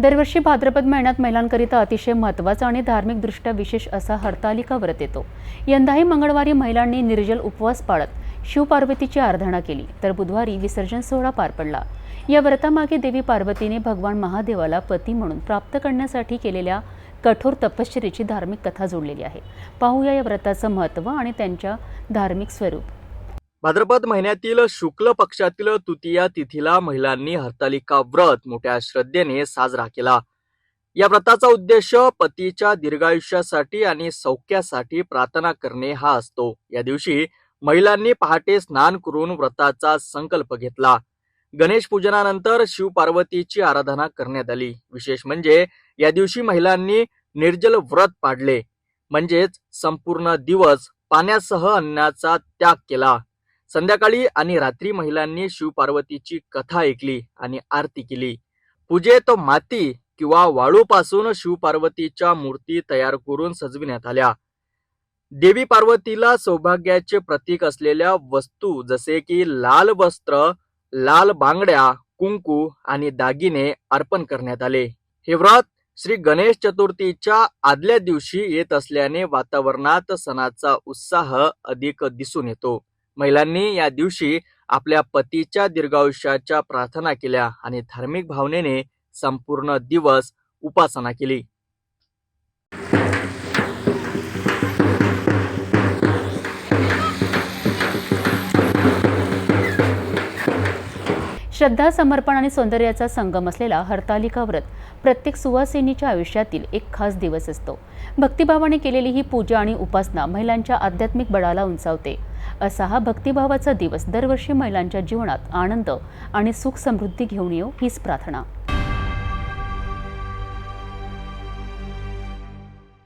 दरवर्षी भाद्रपद महिन्यात महिलांकरिता अतिशय महत्त्वाचा आणि धार्मिकदृष्ट्या विशेष असा हरतालिका व्रत येतो. यंदाही मंगळवारी महिलांनी निर्जल उपवास पाळत शिवपार्वतीची आराधना केली तर बुधवारी विसर्जन सोहळा पार पडला. या व्रतामागे देवी पार्वतीने भगवान महादेवाला पती म्हणून प्राप्त करण्यासाठी केलेल्या कठोर तपश्चर्येची धार्मिक कथा जोडलेली आहे. पाहूया या व्रताचं महत्त्व आणि त्यांच्या धार्मिक स्वरूप. भाद्रपद महिन्यातील शुक्ल पक्षातील तृतीया तिथीला महिलांनी हरतालिका व्रत मोठ्या श्रद्धेने साजरा केला. या व्रताचा उद्देश पतीच्या दीर्घायुष्यासाठी आणि सौख्यासाठी प्रार्थना करणे हा असतो. या दिवशी महिलांनी पहाटे स्नान करून व्रताचा संकल्प घेतला. गणेश पूजनानंतर शिव पार्वतीची आराधना करण्यात आली. विशेष म्हणजे या दिवशी महिलांनी निर्जल व्रत पाडले. म्हणजेच संपूर्ण दिवस पाण्यासह अन्नाचा त्याग केला. संध्याकाळी आणि रात्री महिलांनी शिवपार्वतीची कथा ऐकली आणि आरती केली. पूजेत माती किंवा वाळूपासून शिवपार्वतीच्या मूर्ती तयार करून सजविण्यात आल्या. देवी पार्वतीला सौभाग्याचे प्रतीक असलेल्या वस्तू जसे की लाल वस्त्र लाल बांगड्या कुंकू आणि दागिने अर्पण करण्यात आले. हे व्रत श्री गणेश चतुर्थीच्या आदल्या दिवशी येत असल्याने वातावरणात सणाचा उत्साह अधिक दिसून येतो. महिलांनी या दिवशी आपल्या पतीच्या दीर्घायुष्याच्या प्रार्थना केल्या आणि धार्मिक भावनेने संपूर्ण दिवस उपासना केली. श्रद्धा समर्पण आणि सौंदर्याचा संगम असलेला हरतालिका व्रत प्रत्येक सुवासिनीच्या आयुष्यातील एक खास दिवस असतो. भक्तिभावाने केलेली ही पूजा आणि उपासना महिलांच्या आध्यात्मिक बळाला उंचावते. असा हा भक्तिभावाचा दिवस दरवर्षी महिलांच्या जीवनात आनंद आणि सुख समृद्धी घेऊन येऊ हीच प्रार्थना.